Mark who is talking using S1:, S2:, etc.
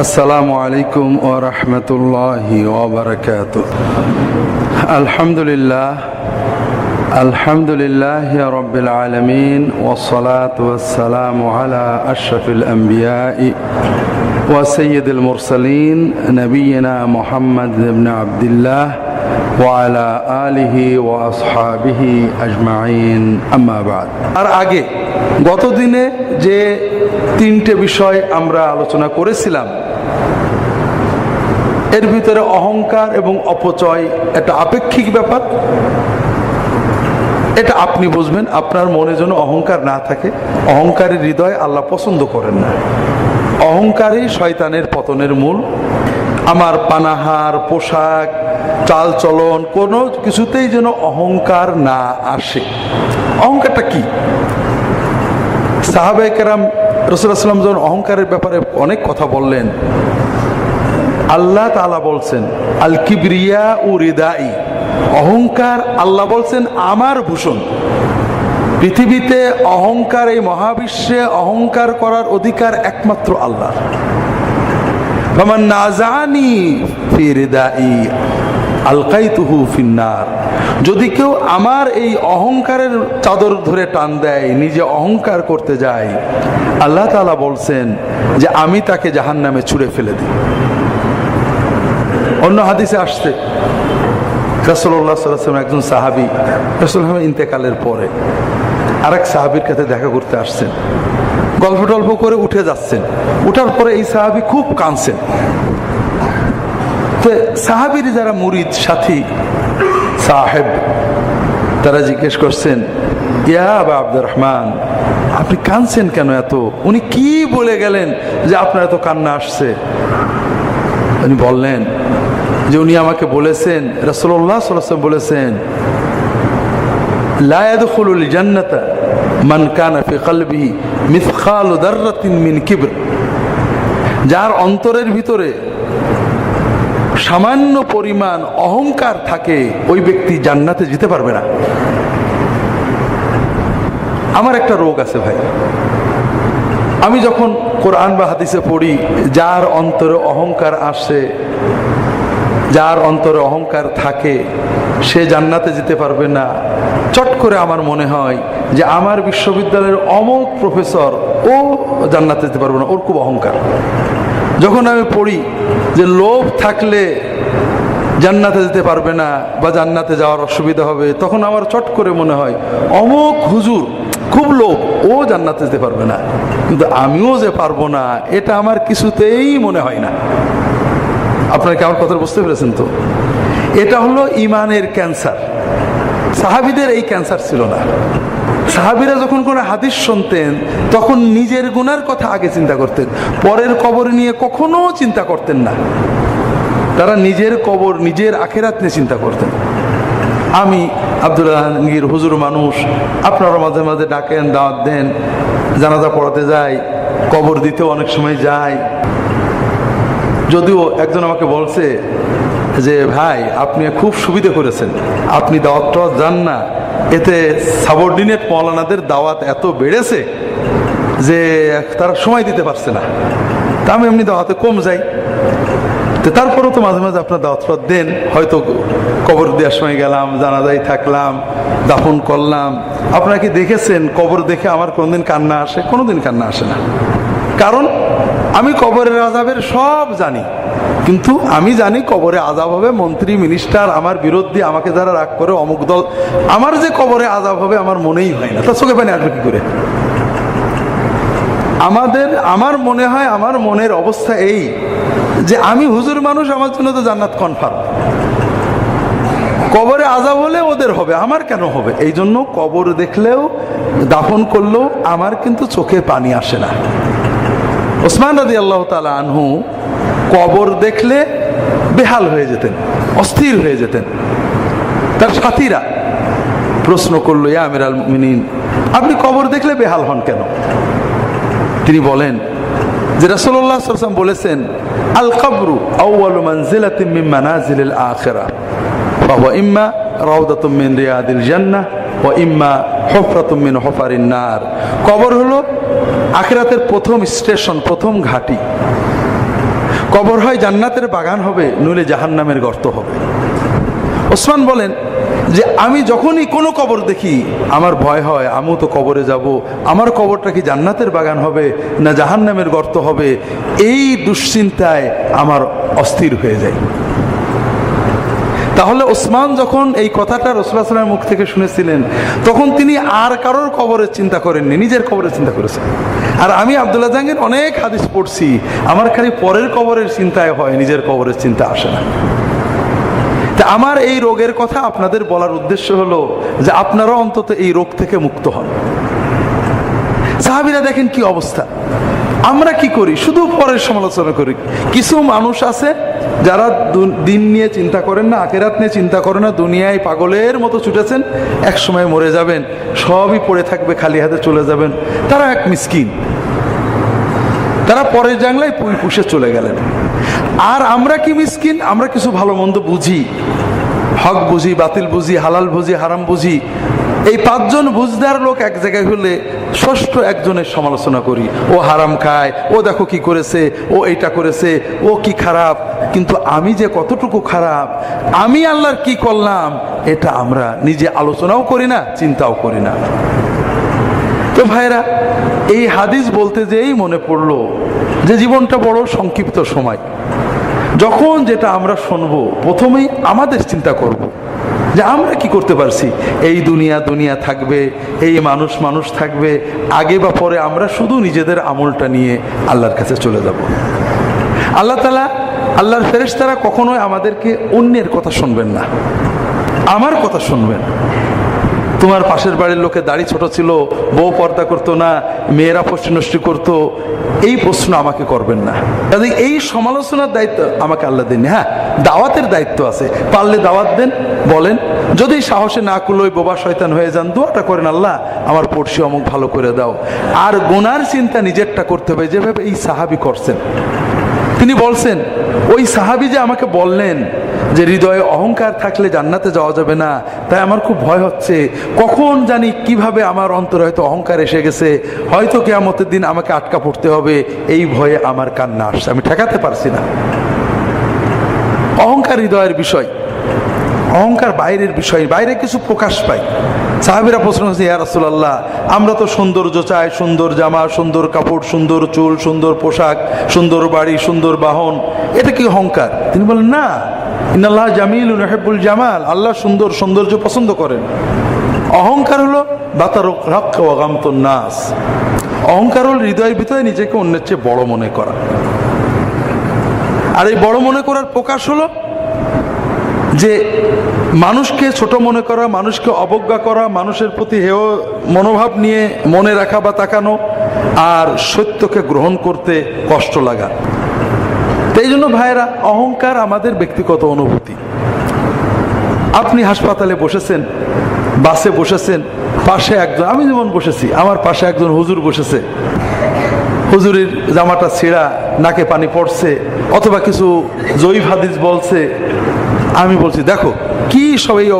S1: السلام عليكم ورحمة الله وبركاته. الحمد لله الحمد لله رب العالمين والصلاة والسلام على أشرف الأنبياء وسيد المرسلين نبينا محمد بن عبد الله ওয়ালা আলিহি ওয়া আসহাবিহি আজমাইন আম্মাবাদ আর আগে, গতদিনে যে তিনটে বিষয় আমরা আলোচনা করেছিলাম, এর ভিতরে অহংকার এবং অপচয় একটা আপেক্ষিক ব্যাপার। এটা আপনি বুঝবেন, আপনার মনে যেন অহংকার না থাকে। অহংকারের হৃদয় আল্লাহ পছন্দ করেন না। অহংকারই শয়তানের পতনের মূল। আমার পানাহার, পোশাক চাল চলন কোনো কিছুতেই যেন অহংকার না আসে। অহংকারটা কি? সাহাবে কেরাম রসুলাম যখন অহংকারের ব্যাপারে অনেক কথা বললেন, আল্লাহ তালা বলছেন, আল কিবরিয়া ও রিদাই। অহংকার আল্লাহ বলছেন, আমার ভূষণ। পৃথিবীতে অহংকার এই মহাবিশ্বে অহংকার করার অধিকার একমাত্র আল্লাহ ফামান নাজানি ফি রিদাই আলকাইতুহু ফিন্নার। যদি কেউ আমার এই অহংকারের চাদর ধরে টান দেয়, নিজে অহংকার করতে যায়, আল্লাহ তালা বলছেন যে আমি তাকে জাহান নামে ছুঁড়ে ফেলে দিই। অন্য হাদিসে আসছে রাসুল্লাহ সাল্লাম একজন সাহাবি রাসুল্লাহ ইন্তেকালের পরে আরেক সাহাবির কাছে দেখা করতে আসছেন। গল্প টল্প করে উঠে যাচ্ছেন। উঠার পরে এই সাহাবি খুব কাঁদছেন। তো সাহাবির যারা মুরিদ সাথী, সাহেব, তারা জিজ্ঞেস করছেন, ইয়া আবা আব্দুর রহমান আপনি কাঁদছেন কেন এত? উনি কি বলে গেলেন যে আপনার এত কান্না আসছে? উনি বললেন যে উনি আমাকে বলেছেন রসল্লাহ সাল্লাম বলেছেন জান্নাতা মান যার অন্তরের ভিতরে সামান্য পরিমাণ অহংকার থাকে, ওই ব্যক্তি জান্নাতে যেতে পারবে না। আমার একটা রোগ আছে ভাই। আমি যখন কোরআন বা হাদিসে পড়ি, যার অন্তরে অহংকার আসে, যার অন্তরে অহংকার থাকে, সে জান্নাতে যেতে পারবে না। চট করে আমার মনে হয় যে আমার বিশ্ববিদ্যালয়ের অমুক প্রফেসর ও জান্নাতে যেতে পারবে না, ওর খুব অহংকার। যখন আমি পড়ি যে লোভ থাকলে জান্নাতে যেতে পারবে না বা জান্নাতে যাওয়ার অসুবিধা হবে, তখন আমার চট করে মনে হয় অমুক হুজুর খুব লোভ, ও জান্নাতে যেতে পারবে না। কিন্তু আমিও যে পারব না, এটা আমার কিছুতেই মনে হয় না। আপনার কি আমার কথা বুঝতে পেরেছেন তো? এটা হলো ইমানের ক্যান্সার। সাহাবিদের এই ক্যান্সার ছিল না। সাহাবিরা যখন কোনো হাদিস শুনতেন, তখন নিজের গুনার কথা আগে চিন্তা করতেন। পরের কবর নিয়ে কখনো চিন্তা করতেন না। তারা নিজের কবর, নিজের আখেরাত নিয়ে চিন্তা করতেন। আমি আব্দুল আলমগীর হুজুর মানুষ, আপনারা মাঝে মাঝে ডাকেন, দাওয়াত দেন, জানাজা পড়াতে যাই, কবর দিতেও অনেক সময় যাই। যদিও একজন আমাকে বলছে যে, ভাই, আপনি খুব সুবিধে করেছেন। আপনি দাওয়াত টাওয়াত যান না। এতে সাবঅর্ডিনেট মৌলানাদের দাওয়াত এত বেড়েছে যে, তারা সময় দিতে পারছে না। তা আমি এমনি দাওয়াতে কম যাই। তো তারপরেও তো মাঝে মাঝে আপনার দাওয়াত দেন। হয়তো কবর দেওয়ার সময় গেলাম জানাজাই থাকলাম, দাফন করলাম। আপনাকে দেখেছেন? কবর দেখে আমার কোনোদিন কান্না আসে? কোনোদিন কান্না আসে না। কারণ আমি কবরের আজাবের সব জানি। কিন্তু আমি জানি কবরে আজাব হবে, মন্ত্রী মিনিস্টার আমার বিরুদ্ধে আমাকে যারা রাগ করে, অমুক দল, আমার যে কবরে আজাব হবে আমার মনেই হয় না। তার চোখে পানি আসবে কি করে? আমাদের, আমার মনে হয়, আমার মনের অবস্থা এই যে আমি হুজুর মানুষ, আমার জন্য তো জান্নাত কনফার্ম কবরে আজাব হলে ওদের হবে, আমার কেন হবে? এই জন্য কবর দেখলেও, দাফন করলেও আমার কিন্তু চোখে পানি আসে না। ওসমান রাজি আল্লাহ তালা আনহু কবর দেখলে বেহাল হয়ে যেতেন, অস্থির হয়ে যেতেন। তার সাথীরা প্রশ্ন করল, ইয়া আমির আল মিনিন আপনি কবর দেখলে বেহাল হন কেন? তিনি বলেন যে আলাইহি ওয়াসাল্লাম বলেছেন, আল কবরু ফাহুয়া ইম্মা ওয়া ইম্মা কবর হলো আখিরাতের প্রথম স্টেশন, প্রথম ঘাঁটি। কবর হয় জান্নাতের বাগান হবে, নইলে জাহান্নামের গর্ত হবে। ওসমান বলেন যে, আমি যখনই কোনো কবর দেখি, আমার ভয় হয়, আমিও তো কবরে যাব, আমার কবরটা কি জান্নাতের বাগান হবে, না জাহান্নামের গর্ত হবে? এই দুশ্চিন্তায় আমার অস্থির হয়ে যায়। তাহলে ওসমান যখন এই কথাটা রসুলামের মুখ থেকে শুনেছিলেন, তখন তিনি আর কারোর কবরের চিন্তা করেননি, নিজের কবরের চিন্তা করেছেন। আর আমি আবদুল্লাহ জাহাঙ্গীর অনেক হাদিস পড়ছি। আমার খালি পরের কবরের চিন্তায় হয়, নিজের কবরের চিন্তা আসে না। তা আমার এই রোগের কথা আপনাদের বলার উদ্দেশ্য হলো যে আপনারা অন্তত এই রোগ থেকে মুক্ত হন। সাহাবিরা দেখেন কি অবস্থা। আমরা কি করি? শুধু পরের সমালোচনা করি। কিছু মানুষ আছে যারা দিন নিয়ে চিন্তা করেন না, আখেরাত নিয়ে চিন্তা করেন না, দুনিয়ায় পাগলের মতো ছুটেছেন এক সময় মরে যাবেন, সবই পড়ে থাকবে, খালি হাতে চলে যাবেন। তারা এক মিসকিন। তারা পরের জাংলায় পুই পুষে চলে গেলেন। আর আমরা কি মিসকিন? আমরা কিছু ভালো মন্দ বুঝি। হক বুঝি, বাতিল বুঝি, হালাল বুঝি, হারাম বুঝি। এই পাঁচজন বুঝদার লোক এক জায়গায় হলে ষষ্ঠ একজনের সমালোচনা করি। ও হারাম খায়, ও দেখো কি করেছে, ও এইটা করেছে, ও কি খারাপ। কিন্তু আমি যে কতটুকু খারাপ, আমি আল্লাহর কি করলাম, এটা আমরা নিজে আলোচনাও করি না, চিন্তাও করি না। তো ভাইরা এই হাদিস বলতে যেই মনে পড়ল যে জীবনটা বড় সংক্ষিপ্ত সময়। যখন যেটা আমরা শুনব, প্রথমেই আমাদের চিন্তা করব। যে আমরা কি করতে পারছি? এই দুনিয়া দুনিয়া থাকবে, এই মানুষ মানুষ থাকবে, আগে বা পরে আমরা শুধু নিজেদের আমলটা নিয়ে আল্লাহর কাছে চলে যাব। আল্লাহ তালা আল্লাহর ফেরেশতারা কখনোই আমাদেরকে অন্যের কথা শুনবেন না। আমার কথা শুনবেন। তোমার পাশের বাড়ির লোকে দাড়ি ছোট ছিল, বউ পর্দা করতো না, মেয়েরা পশ্চিম নষ্টি করতো, এই প্রশ্ন আমাকে করবেন না। কাজে এই সমালোচনার দায়িত্ব আমাকে আল্লাহ দেননি। হ্যাঁ দাওয়াতের দায়িত্ব আছে। পারলে দাওয়াত দেন, বলেন। যদি সাহসে না কুলোই বোবা শয়তান হয়ে যান, দোয়াটা করেন আল্লাহ, আমার পড়শি অমুক ভালো করে দাও। আর গোনার চিন্তা নিজেরটা করতে হবে, যেভাবে এই সাহাবি করছেন। তিনি বলছেন, ওই সাহাবি যে আমাকে বললেন যে হৃদয়ে অহংকার থাকলে জান্নাতে যাওয়া যাবে না, তাই আমার খুব ভয় হচ্ছে, কখন জানি কীভাবে আমার অন্তর হয়তো অহংকার এসে গেছে, হয়তো কেয়ামতের দিন আমাকে আটকা পড়তে হবে, এই ভয়ে আমার কান্না আসছে। আমি ঠেকাতে পারছি না। অহংকার হৃদয়ের বিষয়। অহংকার বাইরের বিষয়, বাইরে কিছু প্রকাশ পায় সাহাবিরা প্রশ্ন করছে, ইয়া রাসূলুল্লাহ, আমরা তো সৌন্দর্য চাই, সুন্দর জামা, সুন্দর কাপড়, সুন্দর চুল, সুন্দর পোশাক, সুন্দর বাড়ি, সুন্দর বাহন। এটা কি অহংকার? তিনি বলেন, না। ইনাল্লাহ জামিল হেব্বুল জামাল। আল্লাহ সুন্দর সৌন্দর্য পছন্দ করেন। অহংকার হলো বাতার গামতন নাস। অহংকার হল হৃদয়ের ভিতরে নিজেকে অন্যের চেয়ে বড় মনে করা। আর এই বড় মনে করার প্রকাশ হলো যে মানুষকে ছোট মনে করা, মানুষকে অবজ্ঞা করা, মানুষের প্রতি হেয় মনোভাব নিয়ে মনে রাখা বা তাকানো আর সত্যকে গ্রহণ করতে কষ্ট লাগা। এই জন্য ভাইয়েরা, অহংকার আমাদের ব্যক্তিগত অনুভূতি। আপনি হাসপাতালে বসেছেন, বাসে বসেছেন, পাশে একজন, আমি যেমন বসেছি, আমার পাশে একজন হুজুর বসেছে। হুজুরের জামাটা ছেঁড়া নাকে পানি পড়ছে অথবা কিছু জৈব হাদিস বলছে আমি বলছি দেখো কি সব এই